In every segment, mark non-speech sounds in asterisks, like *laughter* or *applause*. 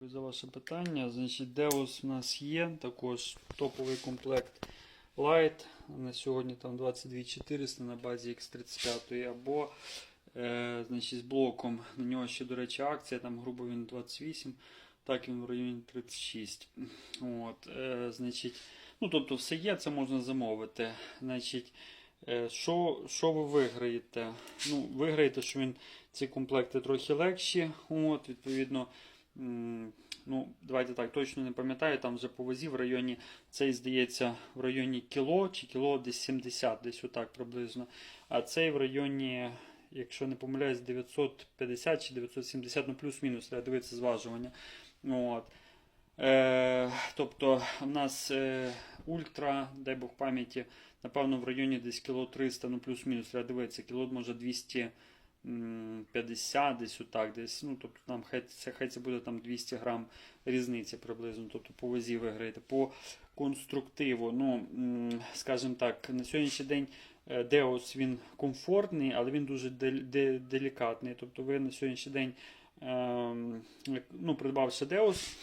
Дякую за ваше питання. Значить, Deus у нас є, також топовий комплект Light. На сьогодні там 22400 на базі X35 або е, значить, з блоком. На нього ще, до речі, акція, там грубо він 28, так він в районі 36. От, е, значить, ну, тобто все є, це можна замовити. Значить, е, що, що ви виграєте? Ну, виграєте, що він ці комплекти трохи легші. От, відповідно. Ну, давайте так, точно не пам'ятаю, там вже по вазі в районі, цей здається, в районі кіло чи кіло десь 70, десь отак приблизно. А цей в районі, якщо не помиляюсь, 950 чи 970, ну плюс-мінус, треба дивитися зважування. От. Е, тобто у нас е, ультра, дай Бог пам'яті, напевно, в районі десь кіло 300, ну плюс-мінус, треба дивитися, кіло може 200. М, 50 десь отак, десь, ну, тобто там хай це, хай це буде там 200 грам різниці приблизно, тобто по вазі виграєте. По конструктиву, ну, скажімо так, на сьогоднішній день е, Deus він комфортний, але він дуже делікатний. Тобто ви на сьогоднішній день, ем, ну, придбавши Deus,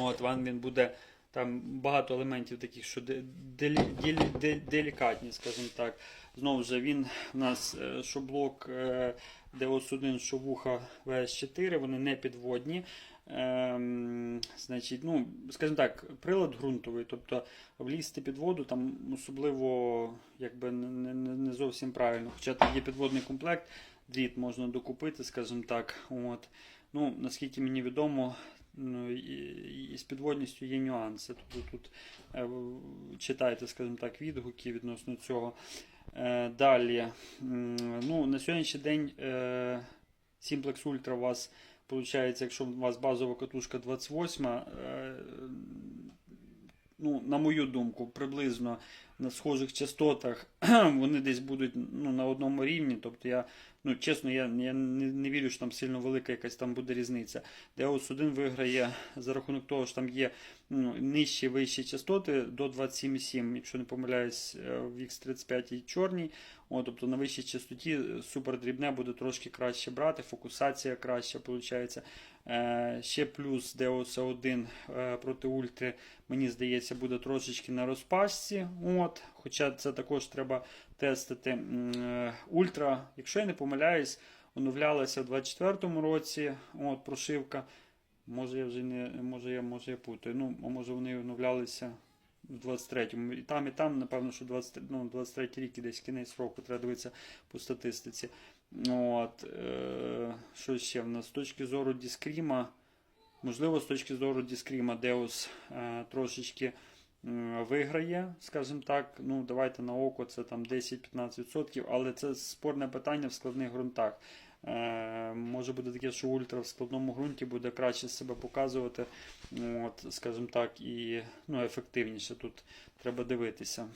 от, вам він буде там багато елементів таких, що де- делі- делі- делікатні, скажімо так. Знову ж він у нас е, що блок е, Deus 1, що вуха VS4, вони не підводні. Ем, значить, ну, скажімо так, прилад ґрунтовий, тобто влізти під воду там особливо якби не, не, зовсім правильно. Хоча там є підводний комплект, дріт можна докупити, скажімо так. От. Ну, наскільки мені відомо, і, і з підводністю є нюанси. Тобто тут е, читайте, скажімо так, відгуки відносно цього. Далі, ну, на сьогоднішній день е, Simplex Ultra у вас Получається, якщо у вас базова катушка 28, е, ну, на мою думку, приблизно на схожих частотах *clears throat* вони десь будуть ну, на одному рівні. Тобто я, ну, чесно, я, я не, вірю, що там сильно велика якась там буде різниця. Deus 1 виграє за рахунок того, що там є ну, нижчі вищі частоти до 27,7, якщо не помиляюсь, е, в X35 і чорній. О, тобто на вищій частоті супер дрібне буде трошки краще брати, фокусація краща виходить. Е, ще плюс Deus 1 е, проти ультри, мені здається, буде трошечки на розпашці. От, хоча це також треба тестити. Е, Ультра, якщо я не помиляюсь, оновлялася в 24-му році. От, прошивка. Може я вже не може я, може я путаю. Ну, а може вони оновлялися в 23-му. І там, і там, напевно, що 23, ну, 23 рік і десь кінець року треба дивитися по статистиці. От, е, що ще в нас? З точки зору Діскріма, можливо, з точки зору Діскріма Деус е, трошечки виграє, скажімо так. Ну, давайте на око це там 10-15%, але це спорне питання в складних ґрунтах. Е, може бути таке, що ультра в складному ґрунті буде краще себе показувати, от, скажімо так, і ну, ефективніше тут треба дивитися.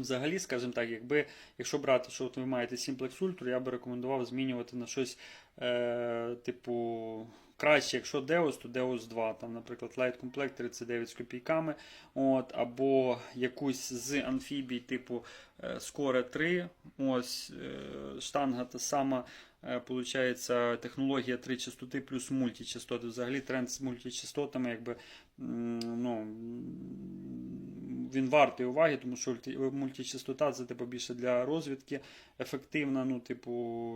Взагалі, скажімо так, якби, якщо брати, що от ви маєте Simplex Ultra, я би рекомендував змінювати на щось е, типу краще, якщо Deus, то Deus 2, там, наприклад, Light Complect 39 з копійками, от, або якусь з амфібій, типу е, Score 3, ось е, штанга та сама. Е, Получається технологія 3 частоти плюс мультичастоти. Взагалі тренд з мультичастотами, якби ну, він вартий уваги, тому що мультичастота це типу більше для розвідки ефективна, ну, типу,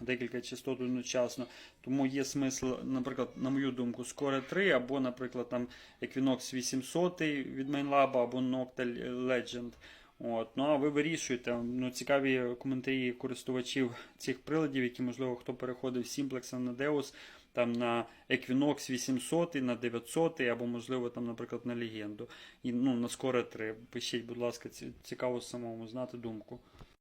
декілька частот одночасно. Тому є смисл, наприклад, на мою думку, Score 3 або, наприклад, там Equinox 800 від MainLab або Noctel Legend. От, ну а ви вирішуєте. Ну, цікаві коментарі користувачів цих приладів, які, можливо, хто переходив з Simplex на Deus, там на Equinox 800, на 900, або, можливо, там, наприклад, на Легенду. І ну, на скоре 3. Пишіть, будь ласка, ці- цікаво самому знати думку.